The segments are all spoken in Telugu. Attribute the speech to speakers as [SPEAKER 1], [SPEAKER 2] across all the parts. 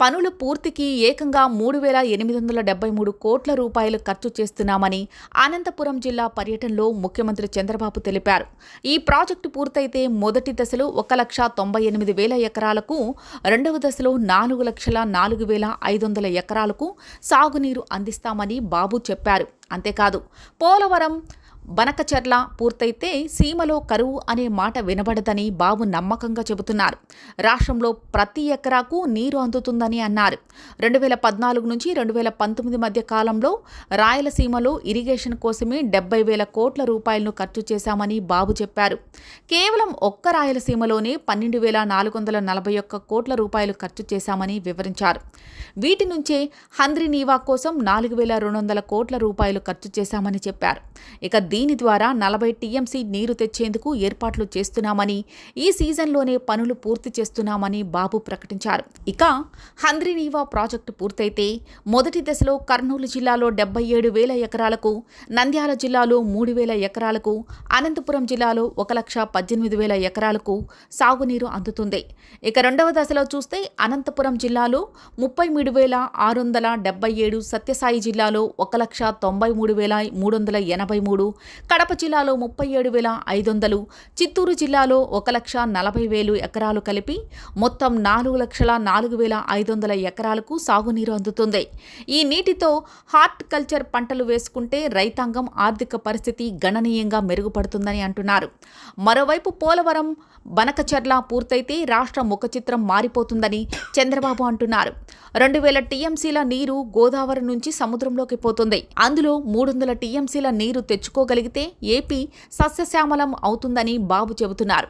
[SPEAKER 1] పనుల పూర్తికి ఏకంగా మూడు వేల ఎనిమిది వందల డెబ్బై మూడు కోట్ల రూపాయలు ఖర్చు చేస్తున్నామని అనంతపురం జిల్లా పర్యటనలో ముఖ్యమంత్రి చంద్రబాబు తెలిపారు. ఈ ప్రాజెక్టు పూర్తయితే మొదటి దశలో ఒక లక్ష తొంభై ఎనిమిది వేల ఎకరాలకు రెండవ దశలో నాలుగు లక్షల నాలుగు వేల ఐదు వందల ఎకరాలకు సాగునీరు అందిస్తామని బాబు చెప్పారు. అంతేకాదు పోలవరం బనకచర్ల పూర్తయితే సీమలో కరువు అనే మాట వినబడదని బాబు నమ్మకంగా చెబుతున్నారు. రాష్ట్రంలో ప్రతి ఎకరాకు నీరు అందుతుందని అన్నారు. రెండు వేల పద్నాలుగు నుంచి రెండు వేల పంతొమ్మిది మధ్య కాలంలో రాయలసీమలో ఇరిగేషన్ కోసమే డెబ్బై వేల కోట్ల రూపాయలను ఖర్చు చేశామని బాబు చెప్పారు. కేవలం ఒక్క రాయలసీమలోనే పన్నెండు వేల నాలుగు వందల నలభై ఒక్క కోట్ల రూపాయలు ఖర్చు చేశామని వివరించారు. వీటి నుంచే హంద్రి నీవా కోసం నాలుగు వేల రెండు వందల కోట్ల రూపాయలు ఖర్చు చేశామని చెప్పారు. ఇక దీని ద్వారా నలభై టీఎంసీ నీరు తెచ్చేందుకు ఏర్పాట్లు చేస్తున్నామని ఈ సీజన్లోనే పనులు పూర్తి చేస్తున్నామని బాబు ప్రకటించారు. ఇక హంద్రినీవా ప్రాజెక్టు పూర్తయితే మొదటి దశలో కర్నూలు జిల్లాలో డెబ్బై ఏడు వేల ఎకరాలకు నంద్యాల జిల్లాలో మూడు వేల ఎకరాలకు అనంతపురం జిల్లాలో ఒక లక్ష పద్దెనిమిది వేల ఎకరాలకు సాగునీరు అందుతుంది. ఇక రెండవ దశలో చూస్తే అనంతపురం జిల్లాలో ముప్పై మూడు వేల ఆరు వందల డెబ్బై ఏడు సత్యసాయి జిల్లాలో ఒక లక్ష తొంభై మూడు వేల మూడు వందల ఎనభై మూడు కడప జిల్లాలో ముప్పై ఏడు వేల ఐదు వందలు చిత్తూరు జిల్లాలో ఒక లక్ష నలభై వేలు ఎకరాలు కలిపి మొత్తం నాలుగు లక్షల నాలుగు వేల ఐదు వందల ఎకరాలకు సాగునీరు అందుతుంది. ఈ నీటితో హార్టికల్చర్ పంటలు వేసుకుంటే రైతాంగం ఆర్థిక పరిస్థితి గణనీయంగా మెరుగుపడుతుందని అంటున్నారు. మరోవైపు పోలవరం బనకచర్ల పూర్తయితే రాష్ట్ర ముఖచిత్రం మారిపోతుందని చంద్రబాబు అంటున్నారు. రెండు వేల టీఎంసీల నీరు గోదావరి నుంచి సముద్రంలోకి పోతుంది. అందులో మూడు వందల టీఎంసీల నీరు తెచ్చుకోగలిగితే ఏపీ సస్యశ్యామలం అవుతుందని బాబు చెబుతున్నారు.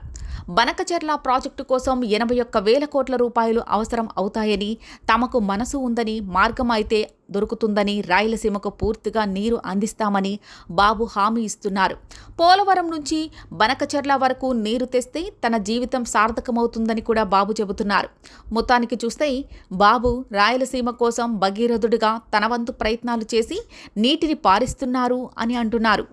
[SPEAKER 1] బనకచెర్ల ప్రాజెక్టు కోసం ఎనభై ఒక్క వేల కోట్ల రూపాయలు అవసరం అవుతాయని తమకు మనసు ఉందని మార్గం అయితే దొరుకుతుందని రాయలసీమకు పూర్తిగా నీరు అందిస్తామని బాబు హామీ ఇస్తున్నారు. పోలవరం నుంచి బనకచెర్ల వరకు నీరు తెస్తే తన జీవితం సార్థకమవుతుందని కూడా బాబు చెబుతున్నారు. మొత్తానికి చూస్తే బాబు రాయలసీమ కోసం భగీరథుడిగా తన వంతు ప్రయత్నాలు చేసి నీటిని పారిస్తున్నారు అని అంటున్నారు.